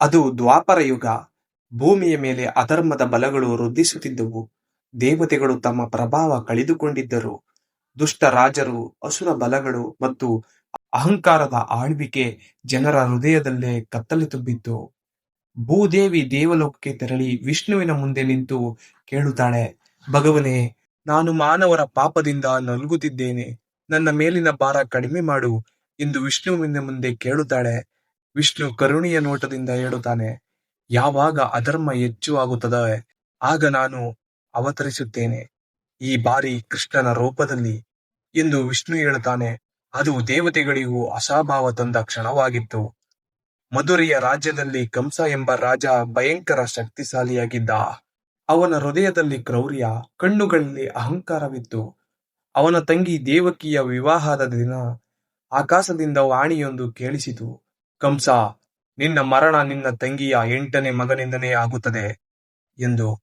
ಅದು ದ್ವಾಪರ ಯುಗ. ಭೂಮಿಯ ಮೇಲೆ ಅಧರ್ಮದ ಬಲಗಳು ವೃದ್ಧಿಸುತ್ತಿದ್ದವು. ದೇವತೆಗಳು ತಮ್ಮ ಪ್ರಭಾವ ಕಳೆದುಕೊಂಡಿದ್ದರು. ದುಷ್ಟ ರಾಜರು, ಅಸುರ ಬಲಗಳು ಮತ್ತು ಅಹಂಕಾರದ ಆಳ್ವಿಕೆ ಜನರ ಹೃದಯದಲ್ಲೇ ಕತ್ತಲೆ ತುಂಬಿತ್ತು. ಭೂದೇವಿ ದೇವಲೋಕಕ್ಕೆ ತೆರಳಿ ವಿಷ್ಣುವಿನ ಮುಂದೆ ನಿಂತು ಕೇಳುತ್ತಾಳೆ, ಭಗವನೇ, ನಾನು ಮಾನವರ ಪಾಪದಿಂದ ನಲುಗುತ್ತಿದ್ದೇನೆ. ನನ್ನ ಮೇಲಿನ ಭಾರ ಕಡಿಮೆ ಮಾಡು ಎಂದು ವಿಷ್ಣುವಿನ ಮುಂದೆ ಕೇಳುತ್ತಾಳೆ. ವಿಷ್ಣು ಕರುಣಿಯ ನೋಟದಿಂದ ಹೇಳುತ್ತಾನೆ, ಯಾವಾಗ ಅಧರ್ಮ ಹೆಚ್ಚು ಆಗುತ್ತದೆ ಆಗ ನಾನು ಅವತರಿಸುತ್ತೇನೆ, ಈ ಬಾರಿ ಕೃಷ್ಣನ ರೂಪದಲ್ಲಿ ಎಂದು ವಿಷ್ಣು ಹೇಳುತ್ತಾನೆ. ಅದು ದೇವತೆಗಳಿಗೂ ಅಸಾಭಾವ ತಂದ ಕ್ಷಣವಾಗಿತ್ತು. ಮಧುರೆಯ ರಾಜ್ಯದಲ್ಲಿ ಕಂಸ ಎಂಬ ರಾಜ ಭಯಂಕರ ಶಕ್ತಿಶಾಲಿಯಾಗಿದ್ದ. ಅವನ ಹೃದಯದಲ್ಲಿ ಕ್ರೌರ್ಯ, ಕಣ್ಣುಗಳಲ್ಲಿ ಅಹಂಕಾರವಿತ್ತು. ಅವನ ತಂಗಿ ದೇವಕಿಯ ವಿವಾಹದ ದಿನ ಆಕಾಶದಿಂದ ವಾಣಿಯೊಂದು ಕೇಳಿಸಿತು, ಕಂಸ, ನಿನ್ನ ಮರಣ ನಿನ್ನ ತಂಗಿಯ ಎಂಟನೇ ಮಗನಿಂದನೇ ಆಗುತ್ತದೆ ಎಂದು.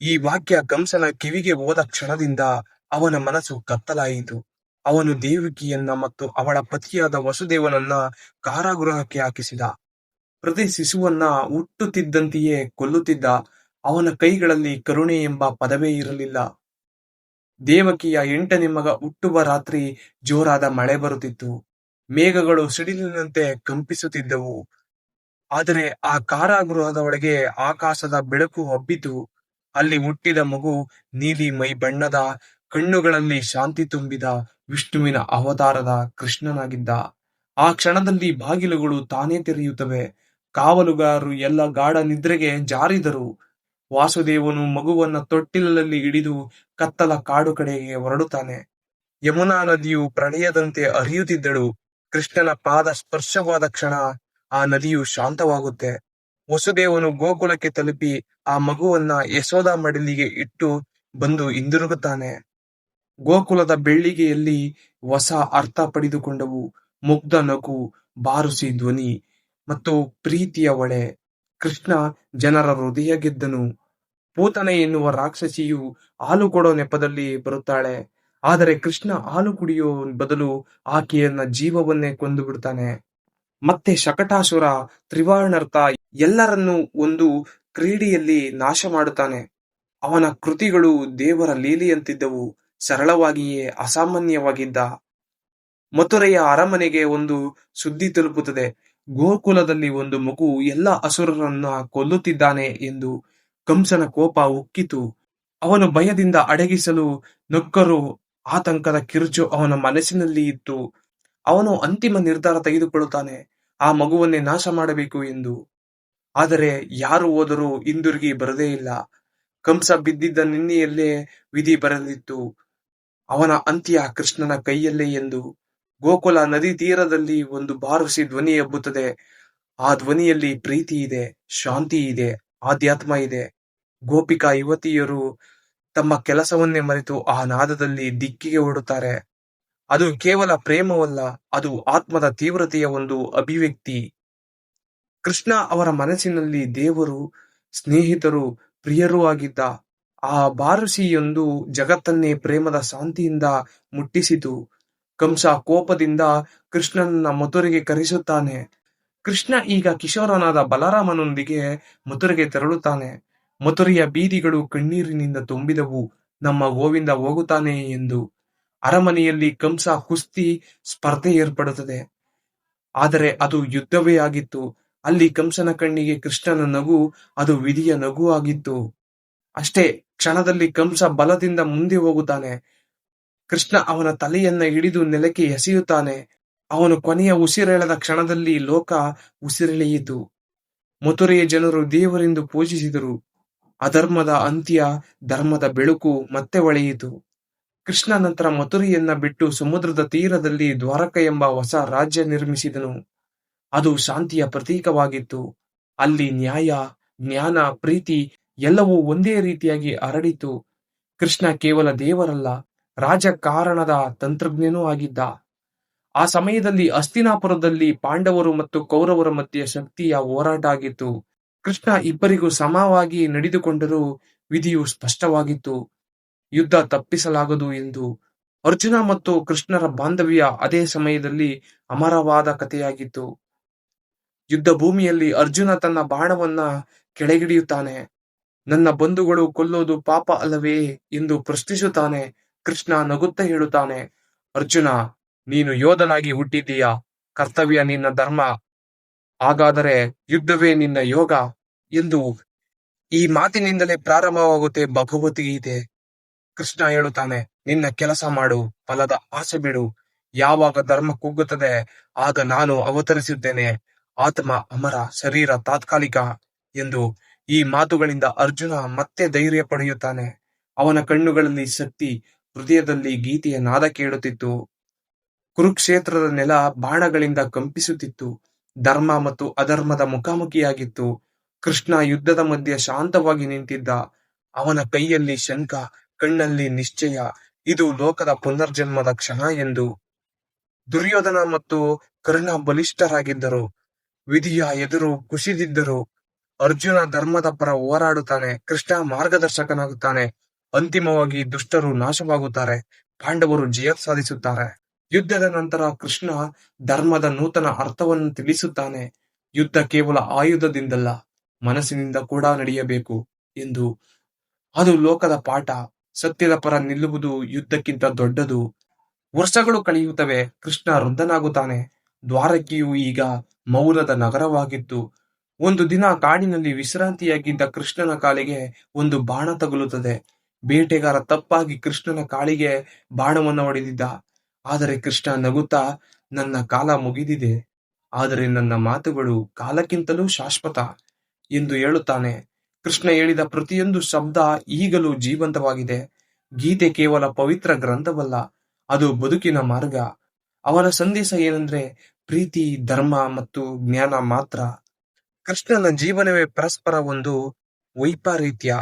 ಈ ವಾಕ್ಯ ಕಂಸನ ಕಿವಿಗೆ ಹೋದ ಕ್ಷಣದಿಂದ ಅವನ ಮನಸ್ಸು ಕತ್ತಲಾಯಿತು. ಅವನು ದೇವಕಿಯನ್ನ ಮತ್ತು ಅವಳ ಪತಿಯಾದ ವಸುದೇವನನ್ನ ಕಾರಾಗೃಹಕ್ಕೆ ಹಾಕಿಸಿದ. ಪ್ರತಿ ಶಿಶುವನ್ನ ಹುಟ್ಟುತ್ತಿದ್ದಂತೆಯೇ ಕೊಲ್ಲುತ್ತಿದ್ದ. ಅವನ ಕೈಗಳಲ್ಲಿ ಕರುಣೆ ಎಂಬ ಪದವೇ ಇರಲಿಲ್ಲ. ದೇವಕಿಯ ಎಂಟನೇ ಮಗ ಹುಟ್ಟುವ ರಾತ್ರಿ ಜೋರಾದ ಮಳೆ ಬರುತ್ತಿತ್ತು. ಮೇಘಗಳು ಸಿಡಿಲಿನಂತೆ ಕಂಪಿಸುತ್ತಿದ್ದವು. ಆದರೆ ಆ ಕಾರಾಗೃಹದ ಒಳಗೆ ಆಕಾಶದ ಬೆಳಕು ಹಬ್ಬಿತು. ಅಲ್ಲಿ ಹುಟ್ಟಿದ ಮಗು ನೀಲಿ ಮೈ ಬಣ್ಣದ, ಕಣ್ಣುಗಳಲ್ಲಿ ಶಾಂತಿ ತುಂಬಿದ ವಿಷ್ಣುವಿನ ಅವತಾರದ ಕೃಷ್ಣನಾಗಿದ್ದ. ಆ ಕ್ಷಣದಲ್ಲಿ ಬಾಗಿಲುಗಳು ತಾನೇ ತೆರೆಯುತ್ತವೆ. ಕಾವಲುಗಾರರು ಎಲ್ಲ ಗಾಢ ನಿದ್ರೆಗೆ ಜಾರಿದರು. ವಾಸುದೇವನು ಮಗುವನ್ನ ತೊಟ್ಟಿಲಲ್ಲಿ ಹಿಡಿದು ಕತ್ತಲ ಕಾಡು ಕಡೆಗೆ ಹೊರಡುತ್ತಾನೆ. ಯಮುನಾ ನದಿಯು ಪ್ರಳಯದಂತೆ ಹರಿಯುತ್ತಿದ್ದಳು. ಕೃಷ್ಣನ ಪಾದ ಸ್ಪರ್ಶವಾದ ಕ್ಷಣ ಆ ನದಿಯು ಶಾಂತವಾಗುತ್ತೆ. ವಸುದೇವನು ಗೋಕುಲಕ್ಕೆ ತಲುಪಿ ಆ ಮಗುವನ್ನ ಯಶೋಧ ಮಡಿಲಿಗೆ ಇಟ್ಟು ಬಂದು ಹಿಂದಿರುಗುತ್ತಾನೆ. ಗೋಕುಲದ ಬೆಳ್ಳಿಗೆಯಲ್ಲಿ ಹೊಸ ಅರ್ಥ ಪಡೆದುಕೊಂಡವು. ಮುಗ್ಧ ನಗು, ಬಾರುಸಿ ಧ್ವನಿ ಮತ್ತು ಪ್ರೀತಿಯ ಒಳೆ ಕೃಷ್ಣ ಜನರ ಹೃದಯ ಗೆದ್ದನು. ಪೂತನೆ ಎನ್ನುವ ರಾಕ್ಷಸಿಯು ಹಾಲು ಕೊಡೋ ನೆಪದಲ್ಲಿ ಬರುತ್ತಾಳೆ. ಆದರೆ ಕೃಷ್ಣ ಹಾಲು ಕುಡಿಯೋ ಬದಲು ಆಕೆಯನ್ನ ಜೀವವನ್ನೇ ಕೊಂದು ಬಿಡ್ತಾನೆ ಮತ್ತೆ ಶಕಟಾಸುರ, ತ್ರಿವರ್ಣಾರ್ಥ ಎಲ್ಲರನ್ನು ಒಂದು ಕ್ರೀಡೆಯಲ್ಲಿ ನಾಶ ಮಾಡುತ್ತಾನೆ. ಅವನ ಕೃತಿಗಳು ದೇವರ ಲೀಲೆಯಂತಿದ್ದವು. ಸರಳವಾಗಿಯೇ ಅಸಾಮಾನ್ಯವಾಗಿದ್ದ. ಮಥುರೆಯ ಅರಮನೆಗೆ ಒಂದು ಸುದ್ದಿ ತಲುಪುತ್ತದೆ. ಗೋಕುಲದಲ್ಲಿ ಒಂದು ಮಗು ಎಲ್ಲ ಅಸುರರನ್ನ ಕೊಲ್ಲುತ್ತಿದ್ದಾನೆ ಎಂದು. ಕಂಸನ ಕೋಪ ಉಕ್ಕಿತು. ಅವನು ಭಯದಿಂದ ಅಡಗಿಸಲು ನಕ್ಕರೂ ಆತಂಕದ ಕಿರುಚು ಅವನ ಮನಸ್ಸಿನಲ್ಲಿ ಇತ್ತು. ಅವನು ಅಂತಿಮ ನಿರ್ಧಾರ ತೆಗೆದುಕೊಳ್ಳುತ್ತಾನೆ, ಆ ಮಗುವನ್ನೇ ನಾಶ ಮಾಡಬೇಕು ಎಂದು. ಆದರೆ ಯಾರು ಹೋದರೂ ಹಿಂದಿರುಗಿ ಬರದೇ ಇಲ್ಲ. ಕಂಸ ಬಿದ್ದಿದ್ದ ನಿನ್ನೆಯಲ್ಲೇ ವಿಧಿ ಬರೆದಿತ್ತು. ಅವನ ಅಂತ್ಯ ಕೃಷ್ಣನ ಕೈಯಲ್ಲೇ ಎಂದು. ಗೋಕುಲ ನದಿ ತೀರದಲ್ಲಿ ಒಂದು ಬಾರಿಸಿ ಧ್ವನಿ ಎಬ್ಬುತ್ತದೆ ಆ ಧ್ವನಿಯಲ್ಲಿ ಪ್ರೀತಿ ಇದೆ, ಶಾಂತಿ ಇದೆ, ಆಧ್ಯಾತ್ಮ ಇದೆ. ಗೋಪಿಕಾ ಯುವತಿಯರು ತಮ್ಮ ಕೆಲಸವನ್ನೇ ಮರೆತು ಆ ನಾದದಲ್ಲಿ ದಿಕ್ಕಿಗೆ ಓಡುತ್ತಾರೆ. ಅದು ಕೇವಲ ಪ್ರೇಮವಲ್ಲ, ಅದು ಆತ್ಮದ ತೀವ್ರತೆಯ ಒಂದು ಅಭಿವ್ಯಕ್ತಿ. ಕೃಷ್ಣ ಅವರ ಮನಸ್ಸಿನಲ್ಲಿ ದೇವರು, ಸ್ನೇಹಿತರು, ಪ್ರಿಯರೂ ಆಗಿದ್ದ. ಆ ಬಾರುಸಿಯೊಂದು ಜಗತ್ತನ್ನೇ ಪ್ರೇಮದ ಶಾಂತಿಯಿಂದ ಮುಟ್ಟಿಸಿತು. ಕಂಸ ಕೋಪದಿಂದ ಕೃಷ್ಣನನ್ನ ಮಧುರೆಗೆ ಕರೆಸುತ್ತಾನೆ. ಕೃಷ್ಣ ಈಗ ಕಿಶೋರನಾದ ಬಲರಾಮನೊಂದಿಗೆ ಮಧುರೆಗೆ ತೆರಳುತ್ತಾನೆ. ಮಥುರೆಯ ಬೀದಿಗಳು ಕಣ್ಣೀರಿನಿಂದ ತುಂಬಿದವು. ನಮ್ಮ ಗೋವಿಂದ ಹೋಗುತ್ತಾನೆ ಎಂದು. ಅರಮನೆಯಲ್ಲಿ ಕಂಸ ಕುಸ್ತಿ ಸ್ಪರ್ಧೆ ಏರ್ಪಡುತ್ತದೆ. ಆದರೆ ಅದು ಯುದ್ಧವೇ ಆಗಿತ್ತು. ಅಲ್ಲಿ ಕಂಸನ ಕಣ್ಣಿಗೆ ಕೃಷ್ಣನ ನಗು, ಅದು ವಿಧಿಯ ನಗು ಆಗಿತ್ತು. ಅಷ್ಟೇ, ಕ್ಷಣದಲ್ಲಿ ಕಂಸ ಬಲದಿಂದ ಮುಂದೆ ಹೋಗುತ್ತಾನೆ. ಕೃಷ್ಣ ಅವನ ತಲೆಯನ್ನ ಹಿಡಿದು ನೆಲಕ್ಕೆ ಎಸೆಯುತ್ತಾನೆ. ಅವನು ಕೊನೆಯ ಉಸಿರೆಳೆದ ಕ್ಷಣದಲ್ಲಿ ಲೋಕ ಉಸಿರೆಳೆಯಿತು. ಮಥುರೆಯ ಜನರು ದೇವರೆಂದು ಪೂಜಿಸಿದರು. ಅಧರ್ಮದ ಅಂತ್ಯ, ಧರ್ಮದ ಬೆಳಕು ಮತ್ತೆ ಒಳೆಯಿತು ಕೃಷ್ಣ ನಂತರ ಮಥುರಿಯನ್ನ ಬಿಟ್ಟು ಸಮುದ್ರದ ತೀರದಲ್ಲಿ ದ್ವಾರಕ ಎಂಬ ಹೊಸ ರಾಜ್ಯ ನಿರ್ಮಿಸಿದನು. ಅದು ಶಾಂತಿಯ ಪ್ರತೀಕವಾಗಿತ್ತು. ಅಲ್ಲಿ ನ್ಯಾಯ, ಜ್ಞಾನ, ಪ್ರೀತಿ ಎಲ್ಲವೂ ಒಂದೇ ರೀತಿಯಾಗಿ ಹರಡಿತು. ಕೃಷ್ಣ ಕೇವಲ ದೇವರಲ್ಲ, ರಾಜಕಾರಣದ ತಂತ್ರಜ್ಞನೂ ಆಗಿದ್ದ. ಆ ಸಮಯದಲ್ಲಿ ಅಸ್ತಿನಾಪುರದಲ್ಲಿ ಪಾಂಡವರು ಮತ್ತು ಕೌರವರ ಮಧ್ಯೆ ಶಕ್ತಿಯ ಹೋರಾಟ ಆಗಿತ್ತು. ಕೃಷ್ಣ ಇಬ್ಬರಿಗೂ ಸಮವಾಗಿ ನಡೆದುಕೊಂಡರೂ ವಿಧಿಯು ಸ್ಪಷ್ಟವಾಗಿತ್ತು. ಯುದ್ಧ ತಪ್ಪಿಸಲಾಗದು ಎಂದು. ಅರ್ಜುನ ಮತ್ತು ಕೃಷ್ಣರ ಬಾಂಧವ್ಯ ಅದೇ ಸಮಯದಲ್ಲಿ ಅಮರವಾದ ಕಥೆಯಾಗಿತ್ತು. ಯುದ್ಧ ಭೂಮಿಯಲ್ಲಿ ಅರ್ಜುನ ತನ್ನ ಬಾಣವನ್ನ ಕೆಳಗಿಡಿಯುತ್ತಾನೆ ನನ್ನ ಬಂಧುಗಳು ಕೊಲ್ಲೋದು ಪಾಪ ಅಲ್ಲವೇ ಎಂದು ಪ್ರಶ್ನಿಸುತ್ತಾನೆ ಕೃಷ್ಣ ನಗುತ್ತ ಹೇಳುತ್ತಾನೆ, ಅರ್ಜುನ, ನೀನು ಯೋಧನಾಗಿ ಹುಟ್ಟಿದ್ದೀಯಾ ಕರ್ತವ್ಯ ನಿನ್ನ ಧರ್ಮ ಹಾಗಾದರೆ ಯುದ್ಧವೇ ನಿನ್ನ ಯೋಗ ಎಂದು ಈ ಮಾತಿನಿಂದಲೇ ಪ್ರಾರಂಭವಾಗುತ್ತೆ ಭಗವದ್ಗೀತೆ ಕೃಷ್ಣ ಹೇಳುತ್ತಾನೆ, ನಿನ್ನ ಕೆಲಸ ಮಾಡು, ಫಲದ ಆಸೆ ಬಿಡು. ಯಾವಾಗ ಧರ್ಮ ಕುಗ್ಗುತ್ತದೆ ಆಗ ನಾನು ಅವತರಿಸಿದ್ದೇನೆ. ಆತ್ಮ ಅಮರ, ಶರೀರ ತಾತ್ಕಾಲಿಕ ಎಂದು ಈ ಮಾತುಗಳಿಂದ ಅರ್ಜುನ ಮತ್ತೆ ಧೈರ್ಯ ಪಡೆಯುತ್ತಾನೆ. ಅವನ ಕಣ್ಣುಗಳಲ್ಲಿ ಶಕ್ತಿ, ಹೃದಯದಲ್ಲಿ ಗೀತೆಯ ನಾದ ಕೇಳುತ್ತಿತ್ತು. ಕುರುಕ್ಷೇತ್ರದ ನೆಲ ಬಾಣಗಳಿಂದ ಕಂಪಿಸುತ್ತಿತ್ತು. ಧರ್ಮ ಮತ್ತು ಅಧರ್ಮದ ಮುಖಾಮುಖಿಯಾಗಿತ್ತು. ಕೃಷ್ಣ ಯುದ್ಧದ ಮಧ್ಯೆ ಶಾಂತವಾಗಿ ನಿಂತಿದ್ದ. ಅವನ ಕೈಯಲ್ಲಿ ಶಂಖ, ಕಣ್ಣಲ್ಲಿ ನಿಶ್ಚಯ. ಇದು ಲೋಕದ ಪುನರ್ಜನ್ಮದ ಕ್ಷಣ ಎಂದು. ದುರ್ಯೋಧನ ಮತ್ತು ಕರ್ಣ ಬಲಿಷ್ಠರಾಗಿದ್ದರು. ವಿಧಿಯ ಎದುರು ಕುಸಿದಿದ್ದರು. ಅರ್ಜುನ ಧರ್ಮದ ಪರ ಹೋರಾಡುತ್ತಾನೆ. ಕೃಷ್ಣ ಮಾರ್ಗದರ್ಶಕನಾಗುತ್ತಾನೆ. ಅಂತಿಮವಾಗಿ ದುಷ್ಟರು ನಾಶವಾಗುತ್ತಾರೆ. ಪಾಂಡವರು ಜಯ ಸಾಧಿಸುತ್ತಾರೆ. ಯುದ್ಧದ ನಂತರ ಕೃಷ್ಣ ಧರ್ಮದ ನೂತನ ಅರ್ಥವನ್ನು ತಿಳಿಸುತ್ತಾನೆ. ಯುದ್ಧ ಕೇವಲ ಆಯುಧದಿಂದಲ್ಲ ಮನಸ್ಸಿನಿಂದ ಕೂಡ ನಡೆಯಬೇಕು ಎಂದು. ಅದು ಲೋಕದ ಪಾಠ, ಸತ್ಯದ ಪರ ನಿಲ್ಲುವುದು ಯುದ್ಧಕ್ಕಿಂತ ದೊಡ್ಡದು. ವರ್ಷಗಳು ಕಳೆಯುತ್ತವೆ, ಕೃಷ್ಣ ವೃದ್ಧನಾಗುತ್ತಾನೆ. ದ್ವಾರಕೆಯು ಈಗ ಮೌನದ ನಗರವಾಗಿತ್ತು. ಒಂದು ದಿನ ಕಾಡಿನಲ್ಲಿ ವಿಶ್ರಾಂತಿಯಾಗಿದ್ದ ಕೃಷ್ಣನ ಕಾಲಿಗೆ ಒಂದು ಬಾಣ ತಗುಲುತ್ತದೆ. ಬೇಟೆಗಾರ ತಪ್ಪಾಗಿ ಕೃಷ್ಣನ ಕಾಲಿಗೆ ಬಾಣವನ್ನು ಹೊಡೆದಿದ್ದ. ಆದರೆ ಕೃಷ್ಣ ನಗುತ್ತಾ, ನನ್ನ ಕಾಲ ಮುಗಿದಿದೆ. ಆದರೆ ನನ್ನ ಮಾತುಗಳು ಕಾಲಕ್ಕಿಂತಲೂ ಶಾಶ್ವತ. ಎಂದು ಹೇಳುತ್ತಾನೆ. ಕೃಷ್ಣ ಹೇಳಿದ ಪ್ರತಿಯೊಂದು ಶಬ್ದ ಈಗಲೂ ಜೀವಂತವಾಗಿದೆ. ಗೀತೆ ಕೇವಲ ಪವಿತ್ರ ಗ್ರಂಥವಲ್ಲ, ಅದು ಬದುಕಿನ ಮಾರ್ಗ. ಅವರ ಸಂದೇಶ ಏನಂದ್ರೆ ಪ್ರೀತಿ, ಧರ್ಮ ಮತ್ತು ಜ್ಞಾನ ಮಾತ್ರ. ಕೃಷ್ಣನ ಜೀವನವೇ ಪರಸ್ಪರ ಒಂದು ವೈಪರೀತ್ಯ.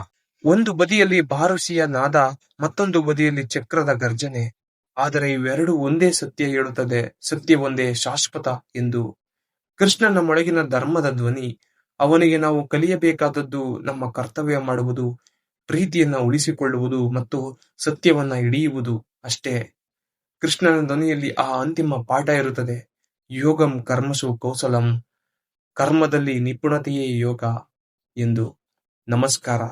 ಒಂದು ಬದಿಯಲ್ಲಿ ಬಾರುಸಿಯ ನಾದ, ಮತ್ತೊಂದು ಬದಿಯಲ್ಲಿ ಚಕ್ರದ ಗರ್ಜನೆ. ಆದರೆ ಇವೆರಡು ಒಂದೇ ಸತ್ಯ ಹೇಳುತ್ತದೆ, ಸತ್ಯ ಒಂದೇ ಶಾಶ್ವತ ಎಂದು. ಕೃಷ್ಣನ ಮೊಳಗಿನ ಧರ್ಮದ ಧ್ವನಿ ಅವನಿಗೆ ನಾವು ಕಲಿಯಬೇಕಾದದ್ದು ನಮ್ಮ ಕರ್ತವ್ಯ ಮಾಡುವುದು, ಪ್ರೀತಿಯನ್ನ ಉಳಿಸಿಕೊಳ್ಳುವುದು ಮತ್ತು ಸತ್ಯವನ್ನ ಹಿಡಿಯುವುದು ಅಷ್ಟೇ. ಕೃಷ್ಣನ ಧ್ವನಿಯಲ್ಲಿ ಆ ಅಂತಿಮ ಪಾಠ ಇರುತ್ತದೆ. ಯೋಗಂ ಕರ್ಮಸು ಕೌಸಲಂ, ಕರ್ಮದಲ್ಲಿ ನಿಪುಣತೆಯೇ ಯೋಗ ಎಂದು. ನಮಸ್ಕಾರ.